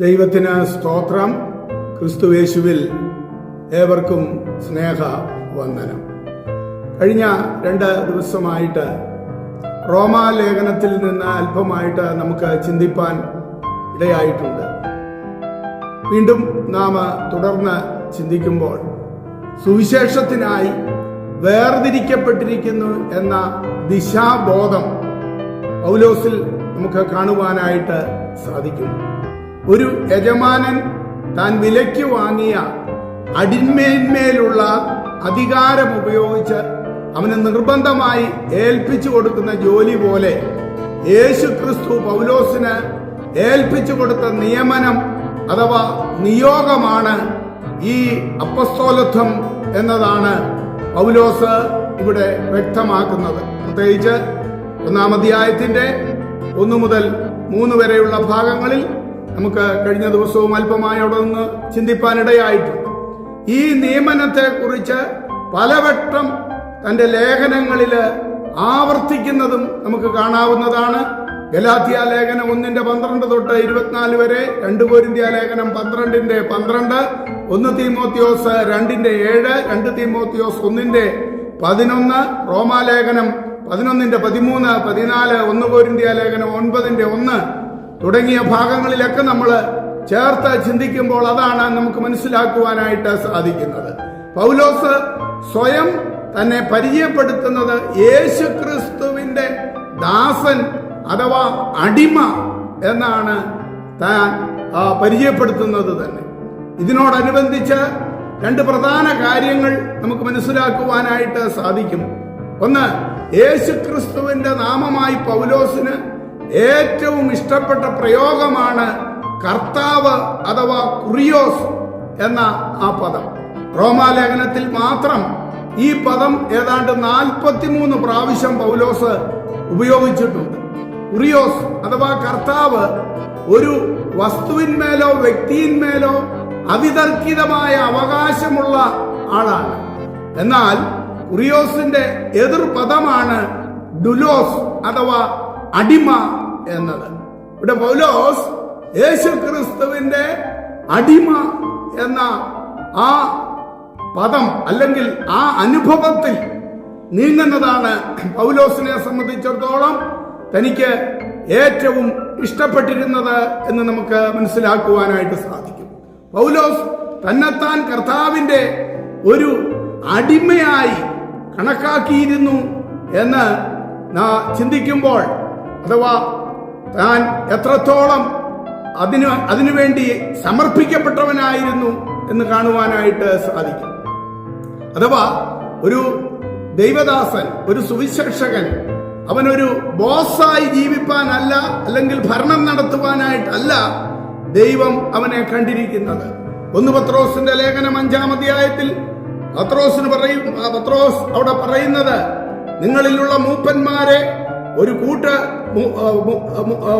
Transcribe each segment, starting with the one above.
ദൈവത്തിന് സ്തോത്രം. ക്രിസ്തുവേശുവിൽ ഏവർക്കും സ്നേഹ വന്ദനം. കഴിഞ്ഞ രണ്ട് ദിവസമായിട്ട് റോമാലേഖനത്തിൽ നിന്ന് അല്പമായിട്ട് നമുക്ക് ചിന്തിപ്പാൻ ഇടയായിട്ടുണ്ട്. വീണ്ടും നാം തുടർന്ന് ചിന്തിക്കുമ്പോൾ സുവിശേഷത്തിനായി വേർതിരിക്കപ്പെട്ടിരിക്കുന്നു എന്ന ദിശാബോധം പൗലോസിൽ നമുക്ക് കാണുവാനായിട്ട് സാധിക്കും. ഒരു യജമാനൻ താൻ വിലയ്ക്ക് വാങ്ങിയ അടിന്മേന്മേലുള്ള അധികാരം ഉപയോഗിച്ച് അവന് നിർബന്ധമായി ഏൽപ്പിച്ചു കൊടുക്കുന്ന ജോലി പോലെ യേശു ക്രിസ്തു പൗലോസിന് ഏൽപ്പിച്ചു കൊടുത്ത നിയമനം അഥവാ നിയോഗമാണ് ഈ അപ്പസ്തോലത്വം എന്നതാണ് പൗലോസ് ഇവിടെ വ്യക്തമാക്കുന്നത്. പ്രത്യേകിച്ച് ഒന്നാം അധ്യായത്തിന്റെ ഒന്നു മുതൽ മൂന്ന് വരെയുള്ള ഭാഗങ്ങളിൽ നമുക്ക് കഴിഞ്ഞ ദിവസവും അല്പമായി അവിടെ നിന്ന് ചിന്തിപ്പാനിടയായിട്ടുണ്ട് ഈ നിയമനത്തെ കുറിച്ച് പലവട്ടം തന്റെ ലേഖനങ്ങളിൽ ആവർത്തിക്കുന്നതും നമുക്ക് കാണാവുന്നതാണ്. ഗലാത്തിയ ലേഖനം ഒന്നിന്റെ പന്ത്രണ്ട് തൊട്ട് ഇരുപത്തിനാല് വരെ രണ്ട് പോരിന്ത്യ ലേഖനം പന്ത്രണ്ടിന്റെ പന്ത്രണ്ട് ഒന്ന് തീമോത്തിയോസ് രണ്ടിന്റെ ഏഴ് രണ്ട് തീമോത്തിയോസ് ഒന്നിന്റെ പതിനൊന്ന് റോമാലേഖനം പതിനൊന്നിന്റെ പതിമൂന്ന് പതിനാല് ഒന്ന് പോരിന്ത്യ ലേഖനം ഒൻപതിന്റെ ഒന്ന് തുടങ്ങിയ ഭാഗങ്ങളിലൊക്കെ നമ്മൾ ചേർത്ത് ചിന്തിക്കുമ്പോൾ അതാണ് നമുക്ക് മനസ്സിലാക്കുവാനായിട്ട് സാധിക്കുന്നത്. പൗലോസ് സ്വയം തന്നെ പരിചയപ്പെടുത്തുന്നത് യേശു ക്രിസ്തുവിന്റെ ദാസൻ അഥവാ അടിമ എന്നാണ് താൻ പരിചയപ്പെടുത്തുന്നത് തന്നെ. ഇതിനോടനുബന്ധിച്ച് രണ്ട് പ്രധാന കാര്യങ്ങൾ നമുക്ക് മനസ്സിലാക്കുവാനായിട്ട് സാധിക്കും. ഒന്ന് യേശു ക്രിസ്തുവിന്റെ നാമമായി പൗലോസിന് ഏറ്റവും ഇഷ്ടപ്പെട്ട പ്രയോഗമാണ് കർത്താവ് അഥവാ കുറിയോസ് എന്ന ആ പദം. റോമാലേഖനത്തിൽ മാത്രം ഈ പദം ഏതാണ്ട് നാൽപ്പത്തിമൂന്ന് പ്രാവശ്യം പൗലോസ് ഉപയോഗിച്ചിട്ടുണ്ട്. കുറിയോസ് അഥവാ കർത്താവ് ഒരു വസ്തുവിന്മേലോ വ്യക്തിയിന്മേലോ അവിതർക്കിതമായ അവകാശമുള്ള ആളാണ്. എന്നാൽ കുറിയോസിന്റെ എതിർ പദമാണ് ഡുലോസ് അഥവാ അടിമ എന്നത്. ഇവിടെ പൗലോസ് യേശു ക്രിസ്തുവിന്റെ അടിമ എന്ന ആ പദം അല്ലെങ്കിൽ ആ അനുഭവത്തിൽ നീങ്ങുന്നതാണ് പൗലോസിനെ സംബന്ധിച്ചിടത്തോളം തനിക്ക് ഏറ്റവും ഇഷ്ടപ്പെട്ടിരുന്നത് എന്ന് നമുക്ക് മനസ്സിലാക്കുവാനായിട്ട് സാധിക്കും. പൗലോസ് തന്നെത്താൻ കർത്താവിന്റെ ഒരു അടിമയായി കണക്കാക്കിയിരുന്നു എന്ന് ചിന്തിക്കുമ്പോൾ അഥവാ താൻ എത്രത്തോളം അതിന് അതിനുവേണ്ടി സമർപ്പിക്കപ്പെട്ടവനായിരുന്നു എന്ന് കാണുവാനായിട്ട് സാധിക്കും. അഥവാ ഒരു ദൈവദാസൻ ഒരു സുവിശേഷകൻ അവനൊരു ബോസായി ജീവിപ്പാനല്ല അല്ലെങ്കിൽ ഭരണം നടത്തുവാനായിട്ടല്ല ദൈവം അവനെ കണ്ടിരിക്കുന്നത്. ഒന്ന് പത്രോസിന്റെ ലേഖനം അഞ്ചാം അധ്യായത്തിൽ പത്രോസിന് പറയും പത്രോസ് അവിടെ പറയുന്നത് നിങ്ങളിലുള്ള മൂപ്പന്മാരെ ഒരു കൂട്ട്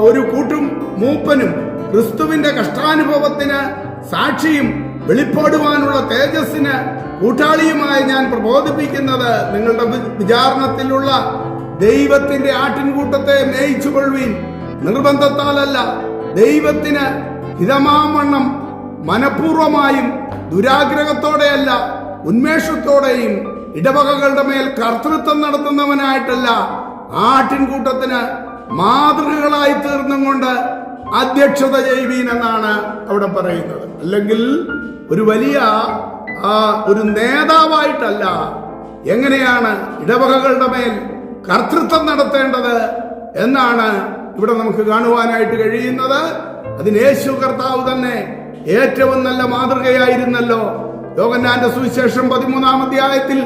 ഒരു കൂട്ടും മൂപ്പനും ക്രിസ്തുവിന്റെ കഷ്ടാനുഭവത്തിന് സാക്ഷിയും വെളിപ്പെടുവാനുള്ള തേജസ്സിന് കൂട്ടാളിയുമായി ഞാൻ പ്രബോധിപ്പിക്കുന്നത് നിങ്ങളുടെ വിചാരണത്തിലുള്ള ദൈവത്തിന്റെ ആട്ടിൻകൂട്ടത്തെ മേയിച്ചുകൊള്ളുവീൻ നിർബന്ധത്താലല്ല ദൈവത്തിന് ഹിതമാവണ്ണം മനഃപൂർവമായും ദുരാഗ്രഹത്തോടെയല്ല ഉന്മേഷത്തോടെയും ഇടവകകളുടെ മേൽ കർത്തൃത്വം നടത്തുന്നവനായിട്ടല്ല ആട്ടിൻകൂട്ടത്തിന് മാതൃകകളായി തീർന്നും കൊണ്ട് അധ്യക്ഷത ചെയ്യുവീൻ എന്നാണ് അവിടെ പറയുന്നത്. അല്ലെങ്കിൽ ഒരു വലിയ ഒരു നേതാവായിട്ടല്ല എങ്ങനെയാണ് ഇടവകകളുടെ മേൽ കർത്തൃത്വം നടത്തേണ്ടത് എന്നാണ് ഇവിടെ നമുക്ക് കാണുവാനായിട്ട് കഴിയുന്നത്. അതിന് യേശു കർത്താവ് തന്നെ ഏറ്റവും നല്ല മാതൃകയായിരുന്നല്ലോ. യോഗന്നാന്റെ സുവിശേഷം പതിമൂന്നാം അധ്യായത്തിൽ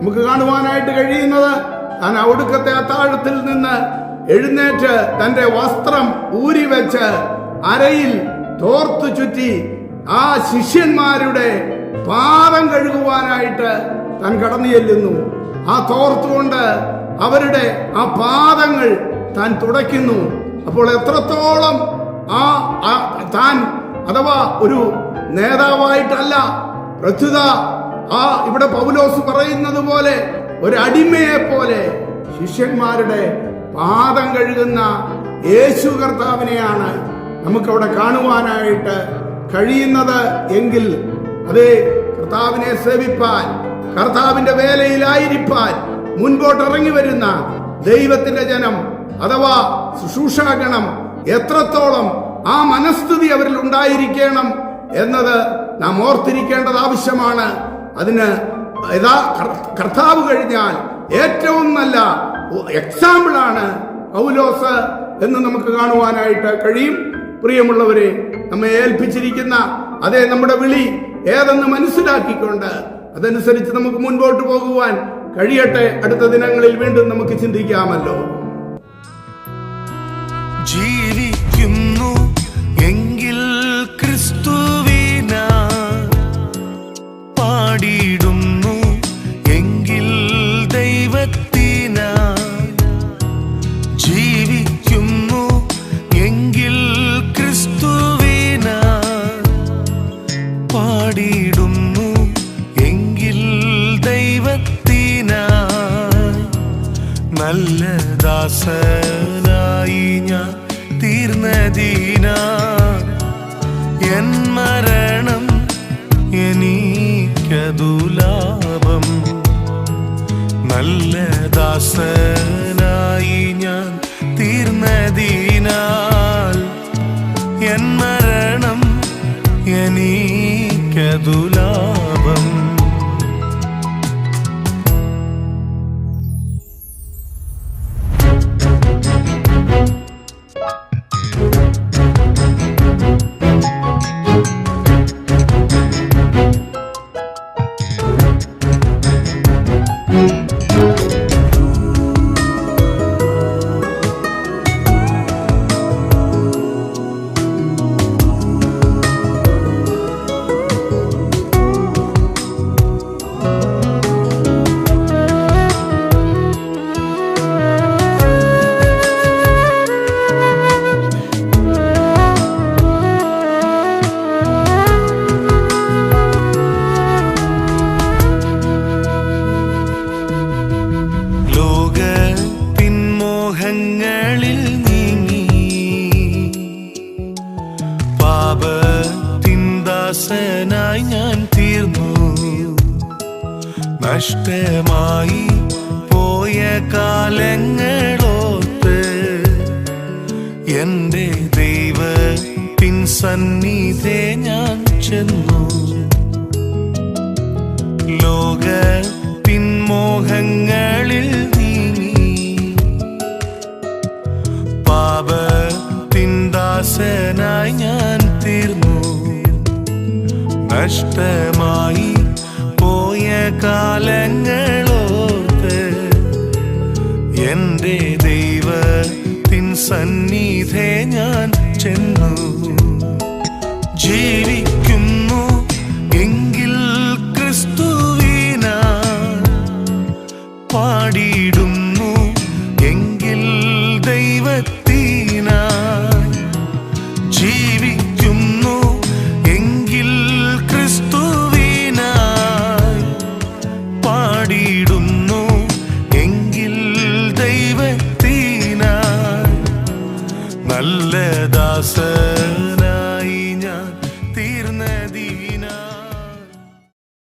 നമുക്ക് കാണുവാനായിട്ട് കഴിയുന്നത്. താൻ ഒടുക്കത്തെ അത്താഴത്തിൽ നിന്ന് എഴുന്നേറ്റ് തന്റെ വസ്ത്രം ഊരി വെച്ച് അരയിൽ തോർത്തു ചുറ്റി ആ ശിഷ്യന്മാരുടെ പാദം കഴുകുവാനായിട്ട് താൻ കടന്നു ചെല്ലുന്നു. ആ തോർത്തുകൊണ്ട് അവരുടെ ആ പാദങ്ങൾ താൻ തുടയ്ക്കുന്നു. അപ്പോൾ എത്രത്തോളം ആ- താൻ അഥവാ ഒരു നേതാവായിട്ടല്ല പ്രത്യുത ആ ഇവിടെ പൗലോസ് പറയുന്നത് പോലെ ഒരു അടിമയെ പോലെ ശിഷ്യന്മാരുടെ പാദം കഴുകുന്ന യേശു കർത്താവിനെയാണ് നമുക്കവിടെ കാണുവാനായിട്ട് കഴിയുന്നത് എങ്കിൽ അതേ കർത്താവിനെ സേവിപ്പാൻ കർത്താവിന്റെ വേലയിലായിരിക്കാൻ മുൻപോട്ട് ഇറങ്ങി വരുന്ന ദൈവത്തിന്റെ ജനം അഥവാ ശുശ്രൂഷാഗണം എത്രത്തോളം ആ മനസ്ഥിതി അവരിൽ ഉണ്ടായിരിക്കണം എന്നത് നാം ഓർത്തിരിക്കേണ്ടത് ആവശ്യമാണ്. അതിന് കർത്താവ് കഴിഞ്ഞാൽ ഏറ്റവും നല്ല എക്സാമ്പിളാണ് പൗലോസ് എന്ന് നമുക്ക് കാണുവാനായിട്ട് കഴിയും. പ്രിയമുള്ളവരെ നമ്മെ ഏൽപ്പിച്ചിരിക്കുന്ന അതേ നമ്മുടെ വിളി ഏതെന്ന് മനസ്സിലാക്കിക്കൊണ്ട് അതനുസരിച്ച് നമുക്ക് മുൻപോട്ട് പോകുവാൻ കഴിയട്ടെ. അടുത്ത ദിനങ്ങളിൽ വീണ്ടും നമുക്ക് ചിന്തിക്കാമല്ലോ. ജീവിക്കുന്നു എങ്കിൽ ക്രിസ്തുവിന തീർന്നതീന എൻ മരണം എനിക്കതു നല്ല ദാസനായി ഞാൻ തീർന്നതീനാൽ എൻ മരണം എനിക്കതു നഷ്ടമായി പോയ കാലങ്ങളോത്ത് എന്റെ ദൈവ സന്നിധേ ഞാൻ ചെന്നു. ലോക പിൻമോഹങ്ങളിൽ നീങ്ങി. പാപ പിന്ദാസനായി ഞാൻ തീർന്നു. നഷ്ടമായി കാലങ്ങളോർത്ത് എന്റെ ദൈവത്തിൻ സന്നിധേ ഞാൻ ചെന്നു. ജീവിക്കുന്നു